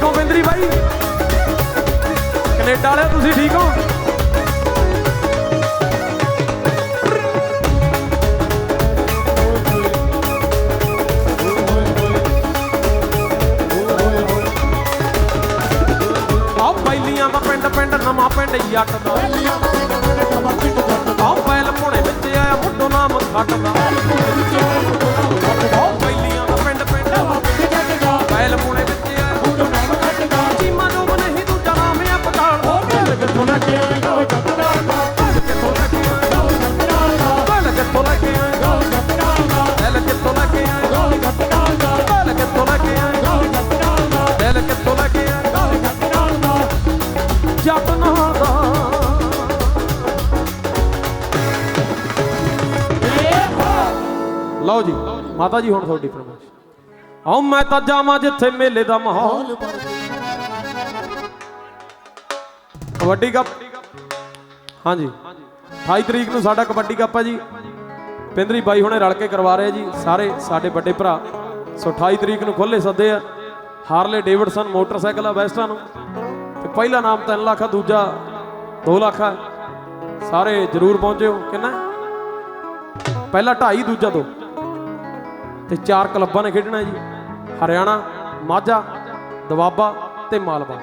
ਠੀਕ ਹੋ ਬਿੰਦਰੀ ਬਾਈ? ਕੈਨੇਡਾ ਵਾਲਿਆ, ਤੁਸੀਂ ਠੀਕ ਹੋ? ਆਹ ਬੈਲੀਆਂ ਦਾ ਪਿੰਡ ਪਿੰਡ ਨਵਾਂ ਪਿੰਡ ਜੱਟ ਦਾ ਆਹ ਵਿੱਚ ਆਇਆ ਮੁੱਢੋਂ ਨਾਮ ਖੱਟ ਦਾ ਲਓ ਜੀ, ਮਾਤਾ ਜੀ, ਹੁਣ ਤੁਹਾਡੀ ਫਰਮਾਇਸ਼। ਆਓ, ਮੈਂ ਤਾਂ ਜਾਵਾਂ ਜਿੱਥੇ ਮੇਲੇ ਦਾ ਮਾਹੌਲ। ਕਬੱਡੀ ਕੱਪ। ਹਾਂਜੀ। 28 ਤਰੀਕ ਨੂੰ ਸਾਡਾ ਕਬੱਡੀ ਕੱਪ ਹੈ ਜੀ। ਪਿੰਦਰੀ ਬਾਈ ਹੁਣੇ ਰਲ ਕੇ ਕਰਵਾ ਰਹੇ ਜੀ। ਸਾਰੇ ਸਾਡੇ ਵੱਡੇ ਭਰਾ। ਸੋ 28 ਤਰੀਕ ਨੂੰ ਖੁੱਲੇ ਸੱਦੇ ਆ। ਹਾਰਲੇ ਡੇਵਿਡਸਨ ਮੋਟਰਸਾਈਕਲ ਆ ਵੈਸਟਾ ਨੂੰ। ਤੇ ਪਹਿਲਾ ਨਾਮ 3 ਲੱਖ ਆ, ਦੂਜਾ 2 ਲੱਖ ਆ। ਸਾਰੇ ਜਰੂਰ ਪਹੁੰਚਿਓ। ਕਿੰਨਾ? ਪਹਿਲਾ 2.5 ਦੂਜਾ 2 ਤੇ ਚਾਰ ਕਲੱਬਾਂ ਨੇ ਖੇਡਣਾ ਜੀ। ਹਰਿਆਣਾ ਮਾਝਾ ਦਵਾਬਾ ਤੇ ਮਾਲਵਾ।